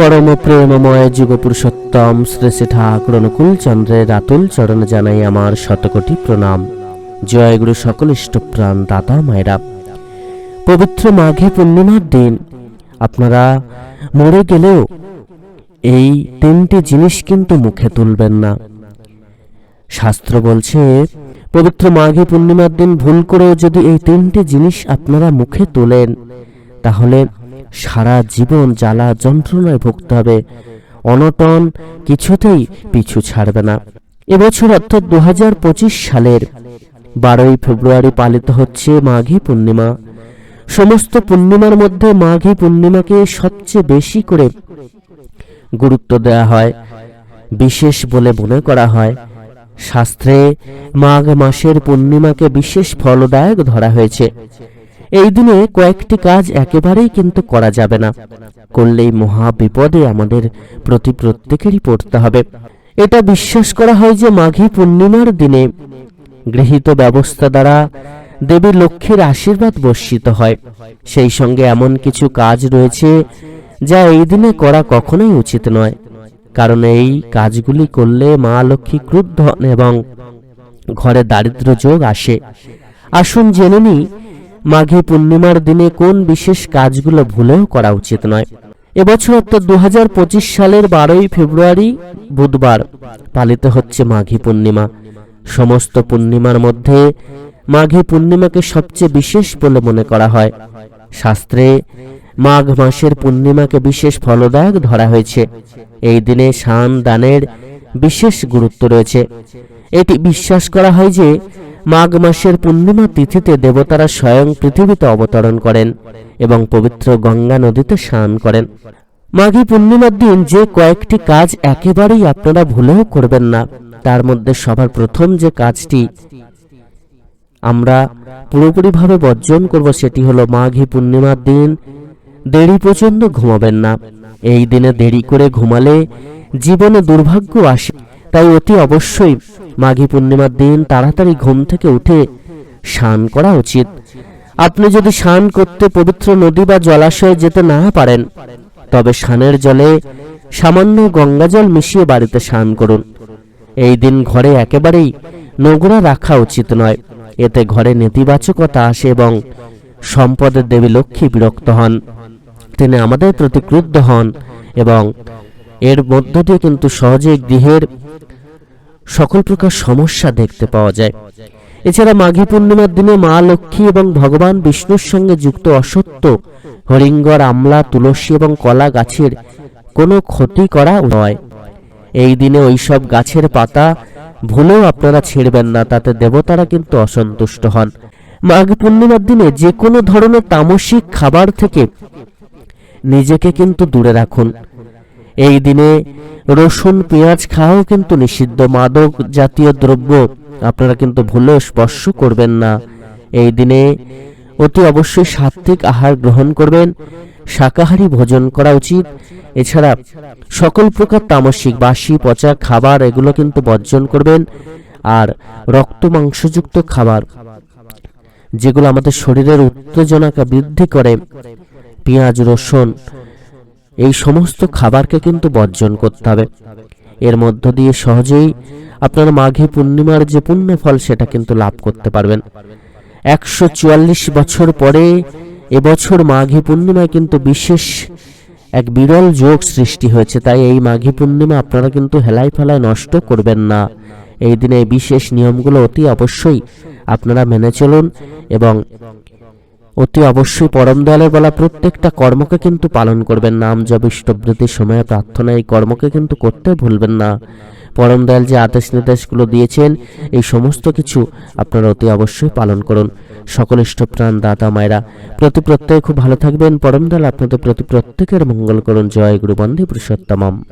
পরম প্রেমময় যুগ পুরুষোত্তম শ্রী শ্রী ঠাকুর অনুকূল চন্দ্রের রাতুল চরণ জানাই আমার শতকোটি প্রণাম। জয় গুরু সকল ইষ্টপ্রাণ দাদা মায়েরা। পবিত্র মাঘে পূর্ণিমার দিন আপনারা মরে গেলেও এই তিনটি জিনিস কিন্তু মুখে তুলবেন না। শাস্ত্র বলছে, পবিত্র মাঘে পূর্ণিমার দিন ভুল করেও যদি এই তিনটি জিনিস আপনারা মুখে তোলেন, তাহলে সারা জীবন জ্বালা যন্ত্রণায় ভুগতে হবে। অনটন কিছুতেই পিছু ছাড়বে না। এবছর অর্থাৎ দু সালের বারোই ফেব্রুয়ারি পালিত হচ্ছে মাঘী পূর্ণিমা। সমস্ত পূর্ণিমার মধ্যে মাঘী পূর্ণিমাকে সবচেয়ে বেশি করে গুরুত্ব দেওয়া হয়। বিশেষ বলে মনে করা হয়। শাস্ত্রে মাঘ মাসের পূর্ণিমাকে বিশেষ ফলদায়ক ধরা হয়েছে। এই দিনে কয়েকটি কাজ একেবারেই কিন্তু করা যাবে না। করলেই মহা বিপদে আমাদের প্রতি প্রত্যেকেরই পড়তে হবে। এটা বিশ্বাস করা হয় যে মাঘী পূর্ণিমার দিনে গৃহীত ব্যবস্থা দ্বারা দেবী লক্ষ্মীর আশীর্বাদ বর্ষিত হয়। সেই সঙ্গে এমন কিছু কাজ রয়েছে যা এই দিনে করা কখনোই উচিত নয়। কারণ এই কাজগুলি করলে মা লক্ষ্মী ক্রুদ্ধ এবং ঘরে দারিদ্র যোগ আসে। আসুন জেনে নি মাঘী পূর্ণিমার দিনে কোন বিশেষ কাজগুলো ভুলেও করা উচিত নয়। এবছর অর্থাৎ দু সালের বারোই ফেব্রুয়ারি বুধবার পালিত হচ্ছে মাঘী পূর্ণিমা। সমস্ত পূর্ণিমার মধ্যে মাঘী পূর্ণিমাকে সবচেয়ে বিশেষ বলে মনে করা হয়। শাস্ত্রে মাঘ মাসের পূর্ণিমাকে বিশেষ ফলদায়ক ধরা হয়েছে। এই দিনে শান দানের বিশেষ গুরুত্ব রয়েছে। এটি বিশ্বাস করা হয় যে মাঘ মাসের পূর্ণিমা তিথিতে দেবতারা স্বয়ং পৃথিবীতে অবতরণ করেন এবং পবিত্র গঙ্গা নদীতে স্নান করেন। মাঘী পূর্ণিমার দিন যে কয়েকটি কাজ একেবারেই আপনারা ভুলেও করবেন না। তার মধ্যে সবার প্রথম যে কাজটি আমরা পুরোপুরিভাবে বর্জন করব সেটি হলো মাঘী পূর্ণিমার দিন। দেরি পর্যন্ত ঘুমাবেন না। এই দিনে দেরি করে ঘুমালে জীবনে দুর্ভাগ্য আসে। তাই অতি অবশ্যই মাঘী পূর্ণিমার দিন তাড়াতাড়ি ঘুম থেকে উঠে স্নান করা উচিত। আপনি যদি স্নান করতে পবিত্র নদী বা জলাশয়ে যেতে না পারেন, তবে স্নানের জলে সামান্য গঙ্গাজল মিশিয়ে বাড়িতে স্নান করুন। এই দিন ঘরে একেবারেই নোংরা রাখা উচিত নয়। এতে ঘরে নেতিবাচকতা আসে এবং সম্পদের দেবী লক্ষ্মী বিরক্ত হন। তিনি আমাদের প্রতি ক্রুদ্ধ হন এবং এর মধ্য দিয়ে কিন্তু সহজে গৃহের সকল প্রকার সমস্যা দেখতে পাওয়া যায়। এছাড়া মাঘী পূর্ণিমার দিনে মা লক্ষ্মী এবং ভগবান বিষ্ণুর সঙ্গে যুক্ত অসত্য, হরিঙ্গর আমলা, তুলসী এবং কলা গাছের কোনো ক্ষতি করা নয়। এই দিনে ওইসব গাছের পাতা ভুলেও আপনারা ছেড়বেন না, তাতে দেবতারা কিন্তু অসন্তুষ্ট হন। মাঘ পূর্ণিমার দিনে যে কোনো ধরনের তামসিক খাবার থেকে নিজেকে কিন্তু দূরে রাখুন। এই দিনে রসুন, পেঁয়াজ খাওয়াও কিন্তু নিষিদ্ধ মাদক জাতীয় দ্রব্য। আপনারা কিন্তু ভুলেও স্পর্শ করবেন না। এই দিনে অতি অবশ্যই সাত্ত্বিক আহার গ্রহণ করবেন। শাকাহারী ভোজন করা উচিত। এছাড়া সকল প্রকার তামসিক, বাসি, পচা খাবার এগুলো কিন্তু বর্জন করবেন। আর রক্ত মাংসযুক্ত খাবার, যেগুলো আমাদের শরীরের উত্তেজনাকে বৃদ্ধি করে, পেঁয়াজ, রসুন এই সমস্ত খাবারকে কিন্তু বর্জন করতে হবে। এর মধ্য দিয়ে সহজেই আপনারা মাঘী পূর্ণিমার যে পুণ্য ফল সেটা কিন্তু লাভ করতে পারবেন। একশো চুয়াল্লিশ বছর পরে এবছর মাঘী পূর্ণিমায় কিন্তু বিশেষ এক বিরল যোগ সৃষ্টি হয়েছে। তাই এই মাঘী পূর্ণিমা আপনারা কিন্তু হেলাই ফেলায় নষ্ট করবেন না। এই দিনে বিশেষ নিয়মগুলো অতি অবশ্যই আপনারা মেনে চলুন এবং অতি অবশ্যই পরম দয়ালের বলা প্রত্যেকটা কর্মকে কিন্তু পালন করবেন নাম জপ ইষ্টবৃত্তির সময় প্রার্থনা এই কর্মকে কিন্তু করতে ভুলবেন না। পরম দয়াল যে আদেশ নির্দেশগুলো দিয়েছেন, এই সমস্ত কিছু আপনারা অতি অবশ্যই পালন করুন। সকল ইষ্টপ্রাণ দাতা মায়েরা, প্রতি প্রত্যেকে খুব ভালো থাকবেন। পরম দয়াল আপনাদের প্রতি প্রত্যেকের মঙ্গল করুন। জয় গুরু বন্দে পুরুষোত্তমম।